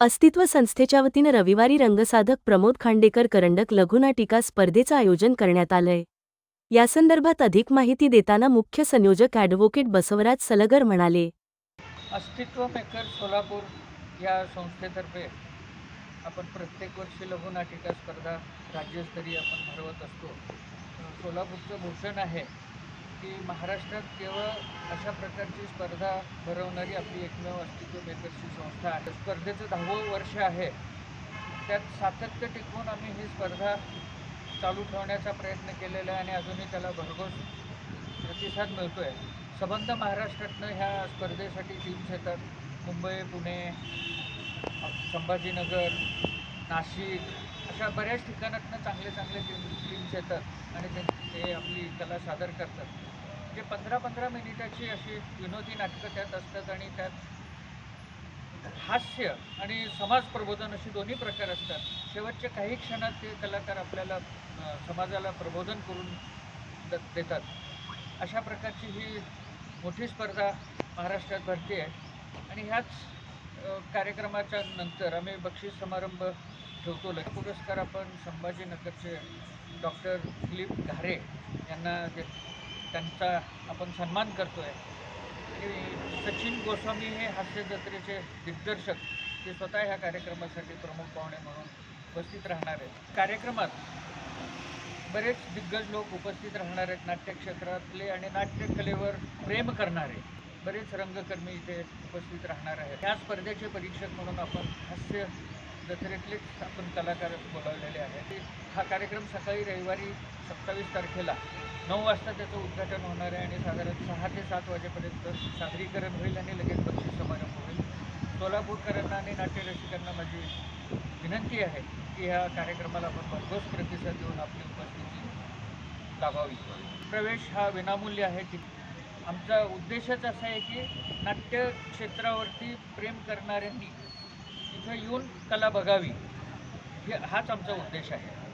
अस्तित्व संस्थेच्या वतीनं रविवारी रंगसाधक प्रमोद खांडेकर करंडक लघुनाटिका स्पर्धेचं आयोजन करण्यात आलंय. यासंदर्भात अधिक माहिती देताना मुख्य संयोजक ॲडव्होकेट बसवराज सलगर म्हणाले अस्तित्व मेकर सोलापूर या संस्थेतर्फे आपण प्रत्येक वर्षी लघुनाटिका स्पर्धा राज्यस्तरीय आपण भरवत असतो. सोलापूरचं भूषण आहे. की महाराष्ट्रात केवळ अशा प्रकारची स्पर्धा भरवणारी आपली एकमेव अस्तित्व मेकर्सची संस्था आहे. स्पर्धेचं दहावं वर्ष आहे. त्यात सातत्य टिकवून आम्ही ही स्पर्धा चालू ठेवण्याचा प्रयत्न केलेला आहे आणि अजूनही त्याला भरघोस प्रतिसाद मिळतो आहे संबंध महाराष्ट्रातनं ह्या स्पर्धेसाठी टीम्स येतात. मुंबई पुणे संभाजीनगर नाशिक अशा बऱ्याच ठिकाणातनं चांगले चांगले फिल्म्स टीम्स येतात आणि ते आपली कला सादर करतात. जे पंधरा पंधरा मिनिटाची अशी विनोदी नाटकं त्यात असतात आणि त्यात हास्य आणि समाज प्रबोधन असे दोन्ही प्रकार असतात. शेवटच्या काही क्षणात ते कलाकार आपल्याला समाजाला प्रबोधन करून द देतात. अशा प्रकारची ही मोठी स्पर्धा महाराष्ट्रात भरती आहे. आणि ह्याच कार्यक्रमाच्या नंतर आम्ही बक्षीस समारंभ ठेवतो लग पुरस्कार आपण संभाजीनगरचे डॉक्टर दिलीप घारे यांना त्यांचा आपण सन्मान करतो आहे आणि सचिन गोस्वामी हे हास्य जत्रेचे दिग्दर्शक ते स्वतः ह्या कार्यक्रमासाठी प्रमुख पाहुणे म्हणून उपस्थित राहणार आहेत. कार्यक्रमात बरेच दिग्गज लोक उपस्थित राहणार आहेत. नाट्यक्षेत्रातले आणि नाट्यकलेवर प्रेम करणारे. बरेच रंगकर्मी इथे उपस्थित राहणार आहेत. ह्या स्पर्धेचे परीक्षक म्हणून आपण हास्य जत्रेतलेच आपण कलाकार बोलावलेले आहेत. हा कार्यक्रम सकाळी रविवारी सत्तावीस तारखेला नऊ वाजता त्याचं उद्घाटन होणार आहे आणि साधारण सहा ते सात वाजेपर्यंत सादरीकरण होईल आणि लगेच बक्षीस समारंभ होईल. सोलापूरकरांना आणि नाट्यरसिकांना माझी विनंती आहे की ह्या कार्यक्रमाला आपण भरघोस प्रतिसाद देऊन आपली उपस्थिती लाभावी. प्रवेश हा विनामूल्य आहे की आमचा उद्देशच असा आहे की नाट्य क्षेत्रावरती प्रेम करणाऱ्यांनी इथं येऊन कला बघावी. हे हाच आमचा उद्देश आहे.